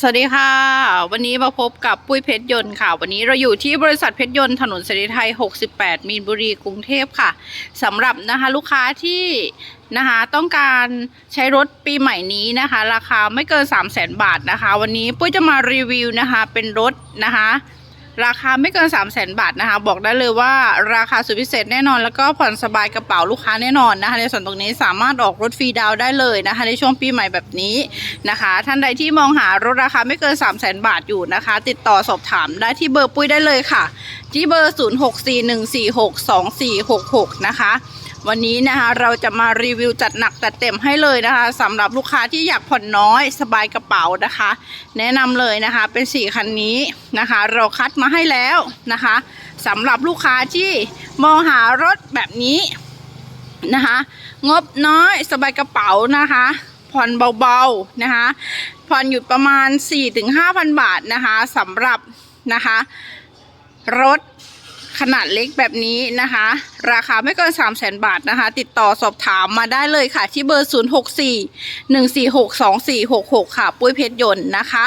สวัสดีค่ะ วันนี้มาพบกับปุ้ยเพชรยนต์ค่ะ วันนี้เราอยู่ที่บริษัทเพชรยนต์ถนนเสรีไทย 68 มีนบุรีกรุงเทพค่ะสำหรับนะคะลูกค้าที่นะคะต้องการใช้รถปีใหม่นี้นะคะ ราคาไม่เกิน 3 0 0 0 0 0 บาทนะคะ วันนี้ปุ้ยจะมารีวิวนะคะเป็นรถนะคะ ราคาไม่เกิน 3 0 0แสนบาทนะคะ บอกได้เลยว่าราคาสุดพิเศษแน่นอน แล้วก็ผ่อนสบายกระเป๋าลูกค้าแน่นอนนะคะ ในส่วนตรงนี้สามารถออกรถฟรีดาวได้เลยนะคะ ในช่วงปีใหม่แบบนี้นะคะ ท่านใดที่มองหารถราคาไม่เกิน 3 0 0แสนบาทอยู่นะคะ ติดต่อสอบถามได้ที่เบอร์ปุ้ยได้เลยค่ะ ที่เบอร์ 0641462466 นะคะ วันนี้นะคะเราจะมารีวิวจัดหนักจัดเต็มให้เลยนะคะสำหรับลูกค้าที่อยากผ่อนน้อยสบายกระเป๋านะคะ แนะนำเลยนะคะเป็นสี่คันนี้นะคะ เราคัดมาให้แล้วนะคะสำหรับลูกค้าที่มองหารถแบบนี้นะคะงบน้อยสบายกระเป๋านะคะผ่อนเบาๆนะคะผ่อนอยู่ประมาณ 4-5,000 บาทนะคะสำหรับนะคะรถ ขนาดเล็กแบบนี้นะคะ ราคาไม่เกิน 3 0 0 0 0 0บาทนะคะ ติดต่อสอบถามมาได้เลยค่ะ ที่เบอร์ 0641462466 ค่ะ ปุ้ยเพชรยนต์นะคะ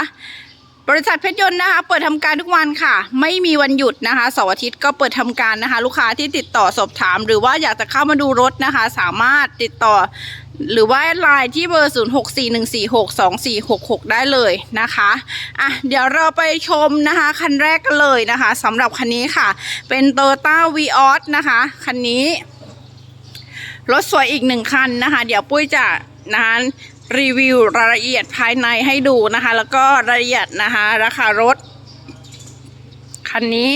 บริษัทเพชรยนต์นะคะ เปิดทำการทุกวันค่ะ ไม่มีวันหยุดนะคะเสาร์อาทิตย์ก็เปิดทำการนะคะ ลูกค้าที่ติดต่อสอบถาม หรือว่าอยากจะเข้ามาดูรถนะคะ สามารถติดต่อ หรือว่าไลน์ที่เบอร์ 0641462466 ได้เลยนะคะ อะ เดี๋ยวเราไปชมนะคะ คันแรกกันเลยนะคะสำหรับคันนี้ค่ะ เป็น t o y o t a v ีออสนะคะ คันนี้ รถสวยอีกหนึ่งคันนะคะ เดี๋ยวปุ้ยจะนะคะรีวิวรายละเอียดภายในให้ดูนะคะ แล้วก็รายละเอียดนะคะ ราคารถ คันนี้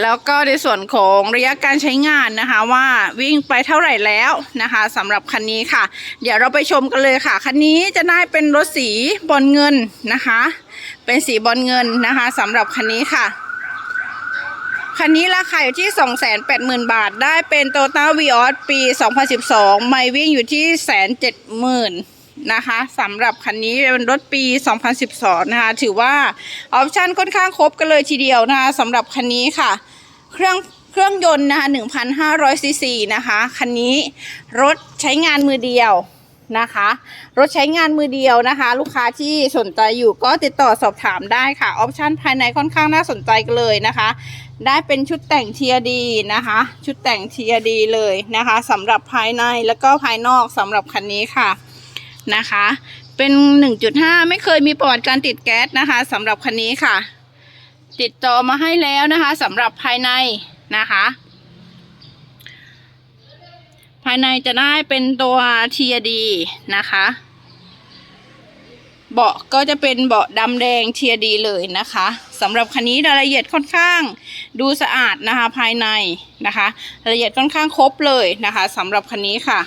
แล้วก็ในส่วนของระยะการใช้งานนะคะว่าวิ่งไปเท่าไหร่แล้วนะคะสำหรับคันนี้ค่ะ เดี๋ยวเราไปชมกันเลยค่ะ คันนี้จะได้เป็นรถสีบอลเงินนะคะ เป็นสีบอลเงินนะคะสำหรับคันนี้ค่ะคันนี้ราคาอยู่ที่ 280,000 บาท ได้เป็น t o y o t a v ีออสปี 2012 ไม่วิ่งอยู่ที่ 170,000 นะคะสำหรับคันนี้เป็นรถปี 2012 นะคะ ถือว่าออปชั่นค่อนข้างครบกันเลยทีเดียวนะคะสำหรับคันนี้ค่ะ เครื่องเครื่องยนต์นะคะ1,500ซีซีนะคะคันนี้รถใช้งานมือเดียวนะคะ รถใช้งานมือเดียวนะคะ ลูกค้าที่สนใจอยู่ก็ติดต่อสอบถามได้ค่ะออปชั่นภายในค่อนข้างน่าสนใจกันเลยนะคะ ได้เป็นชุดแต่งเทียดีนะคะ ชุดแต่งเทียดีเลยนะคะสำหรับภายในแล้วก็ภายนอกสำหรับคันนี้ค่ะ นะคะ เป็น 1.5 ไม่เคยมีประวัติการติดแก๊สนะคะสำหรับคันนี้ค่ะ ติดต่อมาให้แล้วนะคะสำหรับภายในนะคะ ภายในจะได้เป็นตัวเทียดีนะคะ เบาะก็จะเป็นเบาะดำแดงเทียดีเลยนะคะสำหรับคันนี้รายละเอียดค่อนข้างดูสะอาดนะคะภายในนะคะ รายละเอียดค่อนข้างครบเลยนะคะสำหรับคันนี้ค่ะ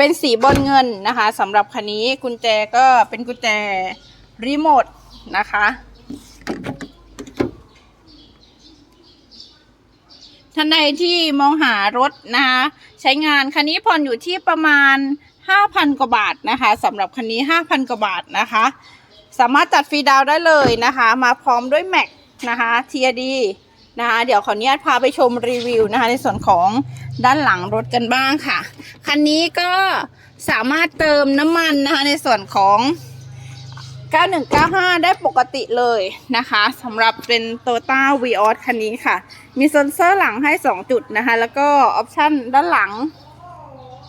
เป็นสีบอลเงินนะคะสำหรับคันนี้กุญแจก็เป็นกุญแจรีโมทนะคะ ท่านใดที่มองหารถนะคะใช้งานคันนี้ผ่อนอยู่ที่ประมาณ 5,000 กว่าบาทนะคะสำหรับคันนี้ 5,000 กว่าบาทนะคะ สามารถจัดฟรีดาวได้เลยนะคะ มาพร้อมด้วยแม็กนะคะทีดี นะคะ เดี๋ยวขออนุญาตพาไปชมรีวิวนะคะ ในส่วนของด้านหลังรถกันบ้างค่ะ คันนี้ก็สามารถเติมน้ำมันนะคะในส่วนของ 9195 ได้ปกติเลยนะคะสำหรับเป็น t o y o t a v ีออสคันนี้ค่ะ มีเซ็นเซอร์หลังให้ 2 จุดนะคะ แล้วก็ออปชันด้านหลัง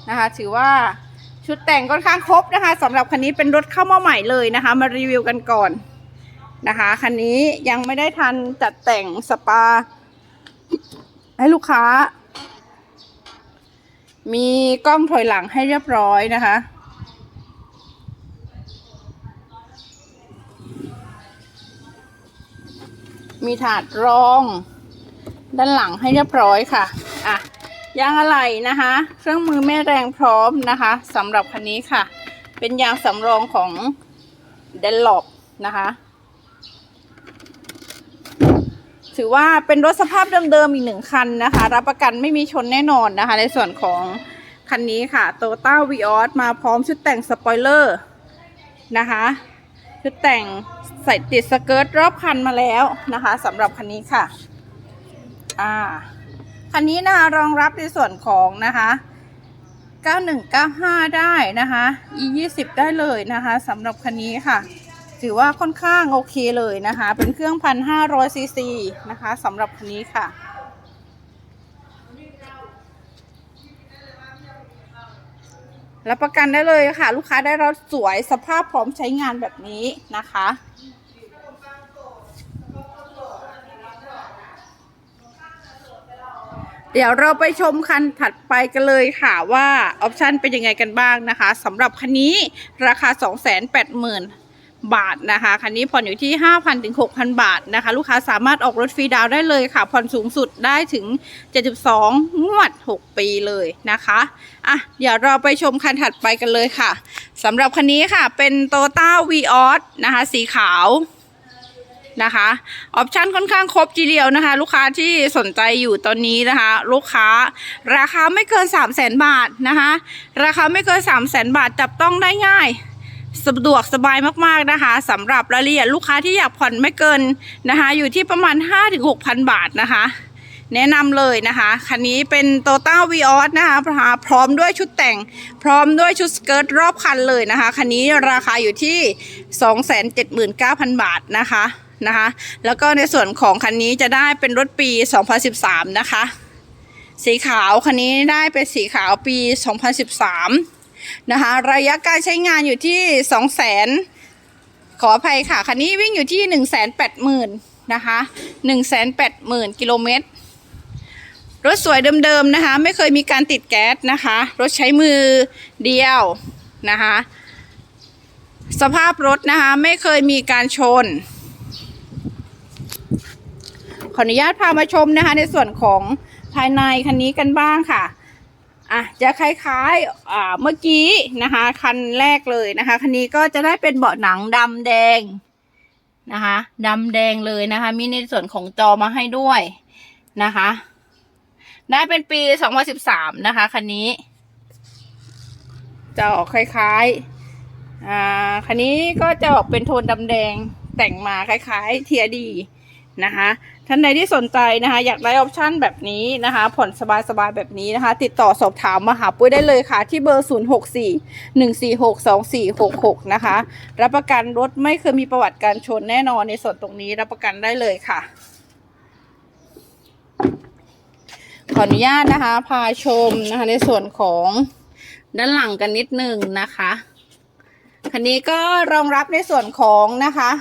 นะคะ ถือว่าชุดแต่งค่อนข้างครบนะคะสำหรับคันนี้เป็นรถเข้ามาใหม่เลยนะคะ มารีวิวกันก่อน นะคะ คันนี้ยังไม่ได้ทันจัดแต่งสปา ให้ลูกค้า มีกล้องถอยหลังให้เรียบร้อยนะคะ มีถาดรอง ด้านหลังให้เรียบร้อยค่ะ อะยางอะไหล่นะคะ เครื่องมือแม่แรงพร้อมนะคะสำหรับคันนี้ค่ะ เป็นยางสำรองของเดนลอปนะคะ ถือว่าเป็นรถสภาพเดิมๆอีกหนึ่งคันนะคะ รับประกันไม่มีชนแน่นอนนะคะ ในส่วนของคันนี้ค่ะ t o y o t a v ีออสมาพร้อมชุดแต่งสปอยเลอร์นะคะ ชุดแต่งใส่ติดสเกิร์ตรอบคันมาแล้วนะคะสำหรับคันนี้ค่ะอ่าคันนี้นะคะรองรับในส่วนของนะคะ9195 ได้นะคะ e 20 ได้เลยนะคะสำหรับคันนี้ค่ะ ถือว่าค่อนข้างโอเคเลยนะคะ เป็นเครื่อง1,500ซีซีนะคะสำหรับคันนี้ค่ะ รับประกันได้เลยค่ะ ลูกค้าได้รถสวยสภาพพร้อมใช้งานแบบนี้นะคะเดี๋ยวเราไปชมคันถัดไปกันเลยค่ะว่าออปชันเป็นยังไงกันบ้างนะคะสำหรับคันนี้ราคา 280,000 บาทนะคะคันนี้ผ่อนอยู่ที่ 5,000ถึง6,000 บาทนะคะ ลูกค้าสามารถออกรถฟรีดาวได้เลยค่ะ ผ่อนสูงสุดได้ถึง 72 งวด 6 ปีเลยนะคะอะเดี๋ยวเราไปชมคันถัดไปกันเลยค่ะสำหรับคันนี้ค่ะเป็นโตต้าวีออสนะคะสีขาวนะคะออปชันค่อนข้างครบทีเดียวนะคะ ลูกค้าที่สนใจอยู่ตอนนี้นะคะ ลูกค้าราคาไม่เกิน 3 0 0แสนบาทนะคะ ราคาไม่เกิน 3 0 0แสนบาทจับต้องได้ง่าย สะดวกสบายมากๆนะคะสำหรับรายละเอียดลูกค้าที่อยากผ่อนไม่เกินนะคะ อยู่ที่ประมาณ 5-6,000 บาทนะคะ แนะนำเลยนะคะคันนี้เป็น t o ต้าวีออสนะคะพร้อมด้วยชุดแต่ง พร้อมด้วยชุดสเกิร์ตรอบคันเลยนะคะคันนี้ราคาอยู่ที่ 279,000 บาทนะคะนะคะ แล้วก็ในส่วนของคันนี้จะได้เป็นรถปี 2013 นะคะ สีขาวคันนี้ได้เป็นสีขาวปี 2013 นะคะ ระยะการใช้งานอยู่ที่200,000ขออภัยค่ะ คันนี้วิ่งอยู่ที่180,000นะคะ180,000กิโลเมตร รถสวยเดิมๆนะคะ ไม่เคยมีการติดแก๊สนะคะ รถใช้มือเดียวนะคะ สภาพรถนะคะไม่เคยมีการชน ขออนุญาตพามาชมนะคะในส่วนของภายในคันนี้กันบ้างค่ะ อะจะคล้ายๆอ่าเมื่อกี้นะคะ คันแรกเลยนะคะ คันนี้ก็จะได้เป็นเบาะหนังดำแดงนะคะดำแดงเลยนะคะ มีในส่วนของจอมาให้ด้วยนะคะ ได้เป็นปี 2013 นะคะ คันนี้ จะออกคล้ายๆ อ่า คันนี้ก็จะออกเป็นโทนดำแดงแต่งมาคล้ายๆ เทียดีนะคะ ท่านใดที่สนใจนะคะ อยากได้ออปชั่นแบบนี้นะคะ ผ่อนสบายๆแบบนี้นะคะ ติดต่อสอบถามมาหาปุ้ยได้เลยค่ะ ที่เบอร์ 0 6 4 1 4 6 2 4 6 6 นะคะ รับประกันรถไม่เคยมีประวัติการชนแน่นอนในส่วนตรงนี้รับประกันได้เลยค่ะขออนุญาตนะคะ พาชมนะคะ ในส่วนของด้านหลังกันนิดหนึ่งนะคะ คันนี้ก็รองรับในส่วนของนะคะ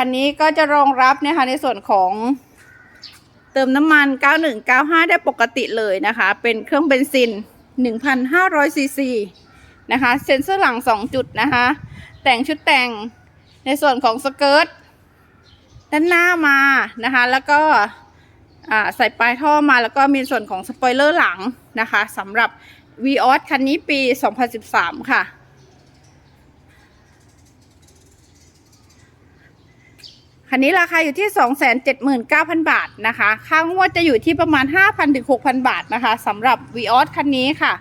คันนี้ก็จะรองรับนะคะในส่วนของเติมน้ำมัน 9195 ได้ปกติเลยนะคะ เป็นเครื่องเบนซิน 1,500ซีซีนะคะ เซ็นเซอร์หลัง 2 จุดนะคะ แต่งชุดแต่งในส่วนของสเกิร์ตด้านหน้ามานะคะ แล้วก็ใส่ปลายท่อมาแล้วก็มีส่วนของสปอยเลอร์หลังนะคะสำหรับ v ีออสคันนี้ปี 2013 ค่ะ คันนี้ราคาอยู่ที่ 279,000 บาทนะคะ ค่างวดจะอยู่ที่ประมาณ 5,000ถึง6,000 บาทนะคะสำหรับ v ีออสคันนี้ค่ะ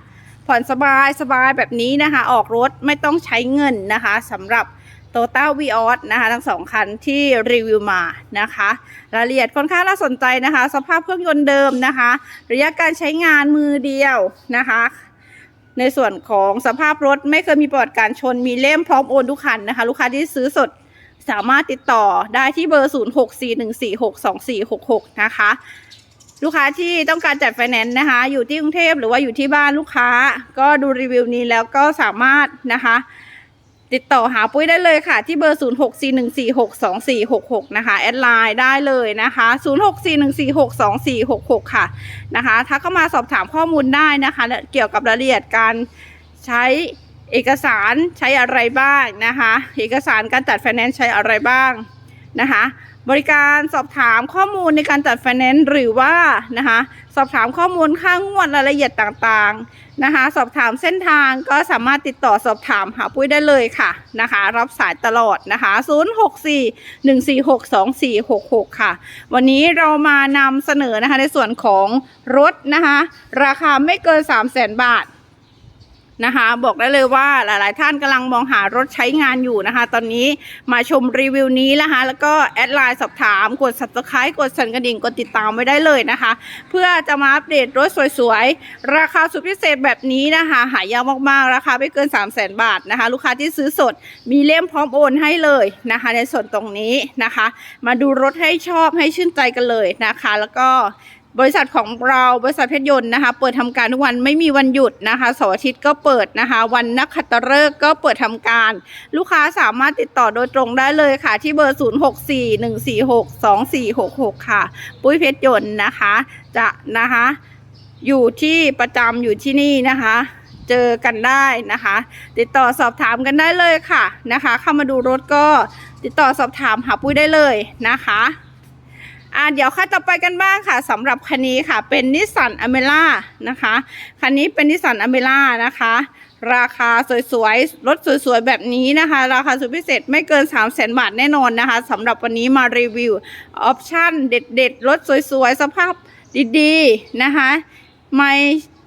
ผ่อนสบายสบายแบบนี้นะคะ ออกรถไม่ต้องใช้เงินนะคะสำหรับโตต้าวีออสนะคะ ทั้งสองคันที่รีวิวมานะคะ รายละเอียดค่อนข้างน่าสนใจนะคะ สภาพเครื่องยนต์เดิมนะคะ ระยะการใช้งานมือเดียวนะคะในส่วนของสภาพรถไม่เคยมีประวัติการชนมีเล่มพร้อมโอนทุกคันนะคะ ลูกค้าที่ซื้อสด สามารถติดต่อได้ที่เบอร์ 0641462466 นะคะ ลูกค้าที่ต้องการจัดไฟแนนซ์นะคะ อยู่ที่กรุงเทพหรือว่าอยู่ที่บ้านลูกค้า ก็ดูรีวิวนี้แล้วก็สามารถนะคะ ติดต่อหาปุ้ยได้เลยค่ะ ที่เบอร์ 0641462466 นะคะ แอดไลน์ได้เลยนะคะ 0641462466 ค่ะนะคะถ้าเข้ามาสอบถามข้อมูลได้นะคะ เกี่ยวกับรายละเอียดการใช้ เอกสารใช้อะไรบ้างนะคะ เอกสารการจัดไฟแนนซ์ใช้อะไรบ้างนะคะ บริการสอบถามข้อมูลในการจัดไฟแนนซ์หรือว่านะคะสอบถามข้อมูลค่างวดรายละเอียดต่างๆนะคะ สอบถามเส้นทางก็สามารถติดต่อสอบถามหาปุ้ยได้เลยค่ะนะคะ รับสายตลอดนะคะ 0641462466 ค่ะ วันนี้เรามานำเสนอนะคะในส่วนของรถนะคะ ราคาไม่เกิน 3 0 0 0 0 0 บาท นะคะ บอกได้เลยว่าหลาย ๆ ท่านกำลังมองหารถใช้งานอยู่นะคะ ตอนนี้มาชมรีวิวนี้นะคะแล้วก็แอดไลน์สอบถามกด subscribe กดสั่นกระดิ่งกดติดตามไว้ได้เลยนะคะ เพื่อจะมาอัปเดตรถสวย ๆ ราคาสุดพิเศษแบบนี้นะคะ หายากมาก ๆ ราคาไม่เกิน 3 0 0 0 0 0บาทนะคะ ลูกค้าที่ซื้อสดมีเล่มพร้อมโอนให้เลยนะคะ ในส่วนตรงนี้นะคะ มาดูรถให้ชอบให้ชื่นใจกันเลยนะคะ แล้วก็ บริษัทของเราบริษัทเพชรยนต์นะคะ เปิดทำการทุกวันไม่มีวันหยุดนะคะเสาร์อาทิตย์ก็เปิดนะคะ วันนักขัตฤกษ์ก็เปิดทำการ ลูกค้าสามารถติดต่อโดยตรงได้เลยค่ะ ที่เบอร์ 0641462466 ค่ะ ปุ้ยเพชรยนต์นะคะ จะนะคะ อยู่ที่ประจำอยู่ที่นี่นะคะเจอกันได้นะคะ ติดต่อสอบถามกันได้เลยค่ะนะคะ เข้ามาดูรถก็ติดต่อสอบถามหาปุ้ยได้เลยนะคะ อ่าเดี๋ยวค่ะต่อไปกันบ้างค่ะสำหรับคันนี้ค่ะ เป็นนิสสันอเมร่านะคะคันนี้เป็นนิสสันอเมร่านะคะ ราคาสวยๆรถสวยๆแบบนี้นะคะ ราคาสุดพิเศษไม่เกิน 3 0 0แสนบาทแน่นอนนะคะสำหรับวันนี้มารีวิวออปชั่นเด็ดๆ รถสวยๆ สภาพดีๆนะคะไม่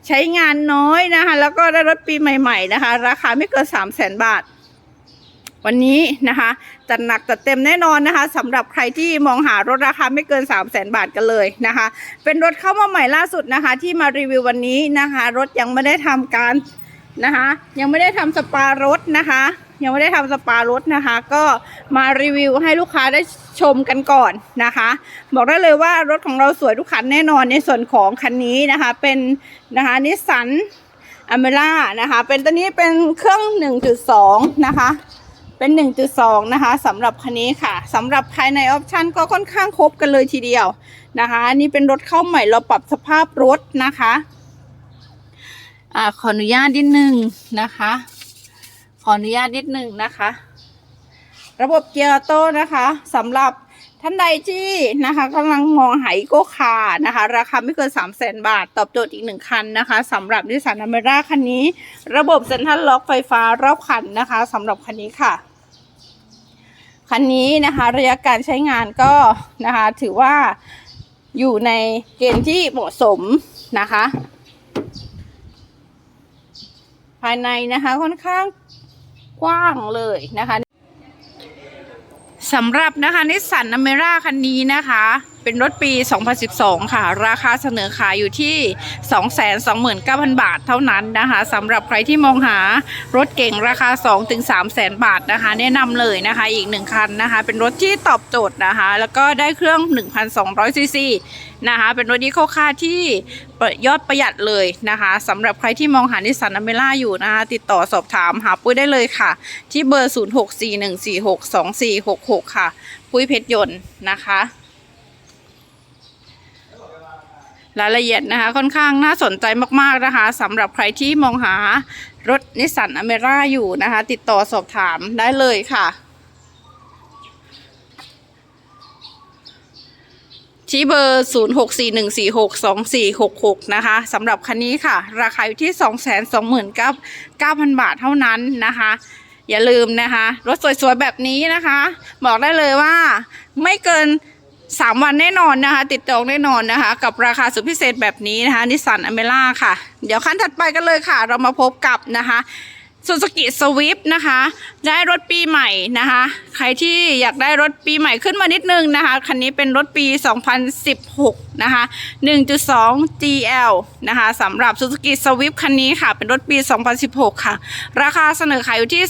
ใช้งานน้อยนะคะ แล้วก็ได้รถปีใหม่ ๆ นะคะ ราคาไม่เกิน 3 0 0แสนบาท วันนี้นะคะจัดหนักจัดเต็มแน่นอนนะคะสำหรับใครที่มองหารถราคาไม่เกิน 3 0 0แสนบาทกันเลยนะคะ เป็นรถเข้ามาใหม่ล่าสุดนะคะ ที่มารีวิววันนี้นะคะ รถยังไม่ได้ทำการนะคะ ยังไม่ได้ทำสปารถนะคะยังไม่ได้ทำสปารถนะคะ ก็มารีวิวให้ลูกค้าได้ชมกันก่อนนะคะ บอกได้เลยว่ารถของเราสวยทุกคันแน่นอนในส่วนของคันนี้นะคะ เป็นนะคะนิสสันอเมร่านะคะ เป็นตัวนี้เป็นเครื่อง 1.2 นะคะ เป็น 1.2 นะคะสำหรับคันนี้ค่ะสำหรับภายในออปชันก็ค่อนข้างครบกันเลยทีเดียวนะคะอันนี้เป็นรถเข้าใหม่เราปรับสภาพรถนะคะอ่าขออนุญาตนิดนึงนะคะ ขออนุญาตนิดนึงนะคะ ระบบเกียร์ออโต้นะคะสำหรับท่านใดที่นะคะกำลังมองหาอีโก้คาร์นะคะ ราคาไม่เกิน3 0 0 0 0 0บาท ตอบโจทย์อีกหนึ่งคันนะคะสำหรับนิสสันอเมร่าคันนี้ ระบบเซ็นทรัลล็อกไฟฟ้ารอบคันนะคะสำหรับคันนี้ค่ะ คันนี้นะคะระยะการใช้งานก็นะคะถือว่าอยู่ในเกณฑ์ที่เหมาะสมนะคะ ภายในนะคะค่อนข้างกว้างเลยนะคะสำหรับนะคะนิสสันอเมร่าคันนี้นะคะเป็นรถปี 2012 ค่ะ ราคาเสนอขายอยู่ที่ 229,000 บาทเท่านั้นนะคะสำหรับใครที่มองหารถเก่งราคา 2-3แสนบาทนะคะ แนะนำเลยนะคะ อีกหนึ่งคันนะคะ เป็นรถที่ตอบโจทย์นะคะ แล้วก็ได้เครื่อง 1,200 ซีซีนะคะ เป็นรถดีโคค่าที่ยอดประหยัดเลยนะคะสำหรับใครที่มองหานิสสันอเมร่าอยู่นะคะ ติดต่อสอบถามหาปุ้ยได้เลยค่ะ ที่เบอร์ 0641462466 ค่ะ ปุ้ยเพชรยนต์นะคะ รายละเอียดนะคะ ค่อนข้างน่าสนใจมากๆนะคะสำหรับใครที่มองหารถนิสสันอเมร่าอยู่นะคะ ติดต่อสอบถามได้เลยค่ะ ที่เบอร์ 0641462466 นะคะสำหรับคันนี้ค่ะ ราคาอยู่ที่ 229,000 บาทเท่านั้นนะคะอย่าลืมนะคะ รถสวยๆ แบบนี้นะคะ บอกได้เลยว่าไม่เกิน 3 วันแน่นอนนะคะ ติดจองแน่นอนนะคะ กับราคาสุดพิเศษแบบนี้นะคะนิสสันอเมล่าค่ะ เดี๋ยวขั้นถัดไปกันเลยค่ะ เรามาพบกับนะคะ ซูซูกิสวิฟนะคะ ได้รถปีใหม่นะคะ ใครที่อยากได้รถปีใหม่ขึ้นมานิดนึงนะคะ คันนี้เป็นรถปี 2016 นะคะ 1.2 GL นะคะสำหรับ Suzuki Swift คันนี้ค่ะ เป็นรถปี 2016 ค่ะ ราคาเสนอขายอยู่ที่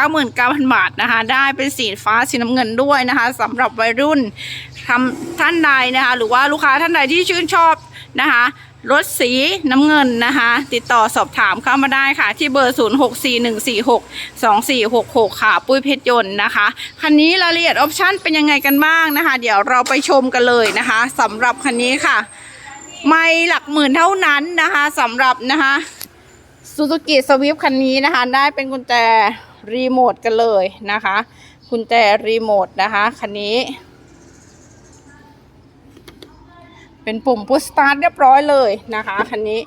299,000 บาทนะคะ ได้เป็นสีฟ้าสีน้ำเงินด้วยนะคะสำหรับวัยรุ่นทำท่านใดนะคะ หรือว่าลูกค้าท่านใดที่ชื่นชอบนะคะ รถสีน้ำเงินนะคะ ติดต่อสอบถามเข้ามาได้ค่ะ ที่เบอร์ 0641462466 ค่ะ ปุ้ยเพชรยนต์นะคะ คันนี้รายละเอียดออปชั่นเป็นยังไงกันบ้างนะคะ เดี๋ยวเราไปชมกันเลยนะคะสำหรับคันนี้ค่ะ ไม่หลักหมื่นเท่านั้นนะคะสำหรับนะคะซูซูกิสวิฟคันนี้นะคะ ได้เป็นกุญแจรีโมทกันเลยนะคะกุญแจรีโมทนะคะคันนี้ เป็นปุ่มพุชสตาร์ทเรียบร้อยเลยนะคะคันนี้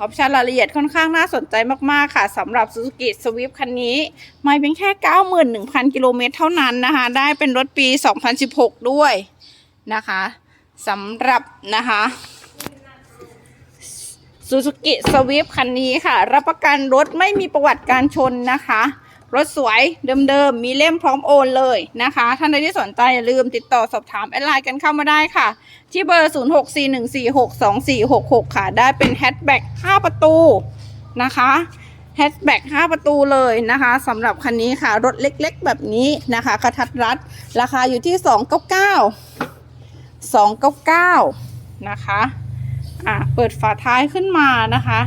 ออปชันรายละเอียดค่อนข้างน่าสนใจมาก ๆ ค่ะสำหรับ Suzuki Swift คันนี้ไม่เพียงแค่ 91,000 กิโลเมตรเท่านั้นนะคะ ได้เป็นรถปี 2016 ด้วยนะคะสำหรับนะคะซูซูกิสวิฟคันนี้ค่ะ รับประกันรถไม่มีประวัติการชนนะคะ รถสวยเดิมๆ มีเล่มพร้อมโอนเลยนะคะ ท่านใดที่สนใจอย่าลืมติดต่อสอบถามแอดไลน์กันเข้ามาได้ค่ะ ที่เบอร์ 0641462466 ค่ะ ได้เป็นแฮชแบ็ก5ประตูนะคะแฮชแบ็ก5ประตูเลยนะคะสำหรับคันนี้ค่ะ รถเล็กๆ แบบนี้นะคะกระทัดรัด ราคาอยู่ที่ 299 299 นะคะ อะ เปิดฝาท้ายขึ้นมานะคะ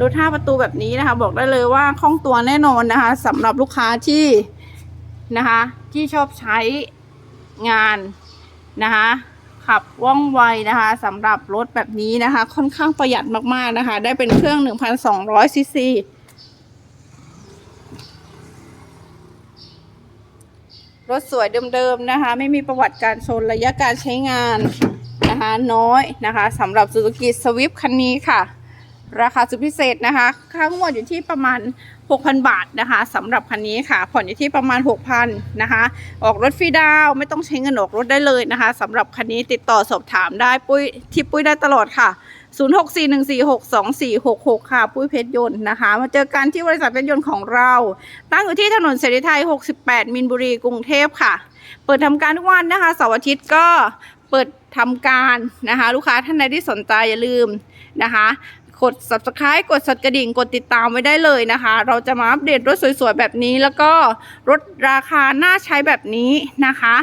รถห้าประตูแบบนี้นะคะ บอกได้เลยว่าคล่องตัวแน่นอนนะคะสำหรับลูกค้าที่นะคะ ที่ชอบใช้งานนะคะขับว่องไวนะคะสำหรับรถแบบนี้นะคะ ค่อนข้างประหยัดมากๆนะคะ ได้เป็นเครื่อง 1,200ซีซีรถสวยเดิมๆนะคะ ไม่มีประวัติการชนระยะการใช้งานนะคะ น้อยนะคะสำหรับ Suzuki Swift คันนี้ค่ะ ราคาสุดพิเศษนะคะ ค่างวดอยู่ที่ประมาณ 6,000 บาทนะคะสำหรับคันนี้ค่ะ ผ่อนอยู่ที่ประมาณ 6,000นะคะ ออกรถฟรีดาวไม่ต้องใช้เงินออกรถได้เลยนะคะสำหรับคันนี้ติดต่อสอบถามได้ปุ้ยที่ปุ้ยได้ตลอดค่ะ 0641462466 ค่ะ ปุ้ยเพชรยนต์นะคะ มาเจอกันที่บริษัทเพชรยนต์ของเรา ตั้งอยู่ที่ถนนเสรีไทย 68 มินบุรีกรุงเทพค่ะ เปิดทำการทุกวันนะคะเสาร์อาทิตย์ก็เปิดทำการนะคะ ลูกค้าท่านใดที่สนใจอย่าลืมนะคะ กด subscribe กดสั่นกระดิ่งกดติดตามไว้ได้เลยนะคะ เราจะมาอัปเดตรถสวยๆแบบนี้ แล้วก็รถราคาน่าใช้แบบนี้นะคะ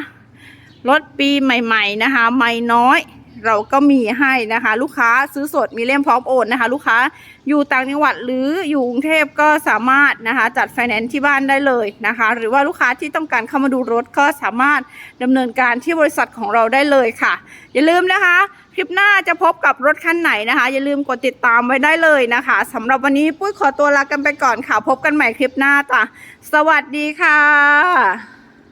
รถปีใหม่ ๆ นะคะ ไม่น้อย เราก็มีให้นะคะ ลูกค้าซื้อสดมีเล่มพร้อมโอนนะคะ ลูกค้าอยู่ต่างจังหวัดหรืออยู่กรุงเทพก็สามารถนะคะ จัดไฟแนนซ์ที่บ้านได้เลยนะคะ หรือว่าลูกค้าที่ต้องการเข้ามาดูรถก็สามารถดำเนินการที่บริษัทของเราได้เลยค่ะ อย่าลืมนะคะคลิปหน้าจะพบกับรถคันไหนนะคะ อย่าลืมกดติดตามไว้ได้เลยนะคะสำหรับวันนี้ปุ้ยขอตัวลากันไปก่อนค่ะ พบกันใหม่คลิปหน้าจ้ะสวัสดีค่ะ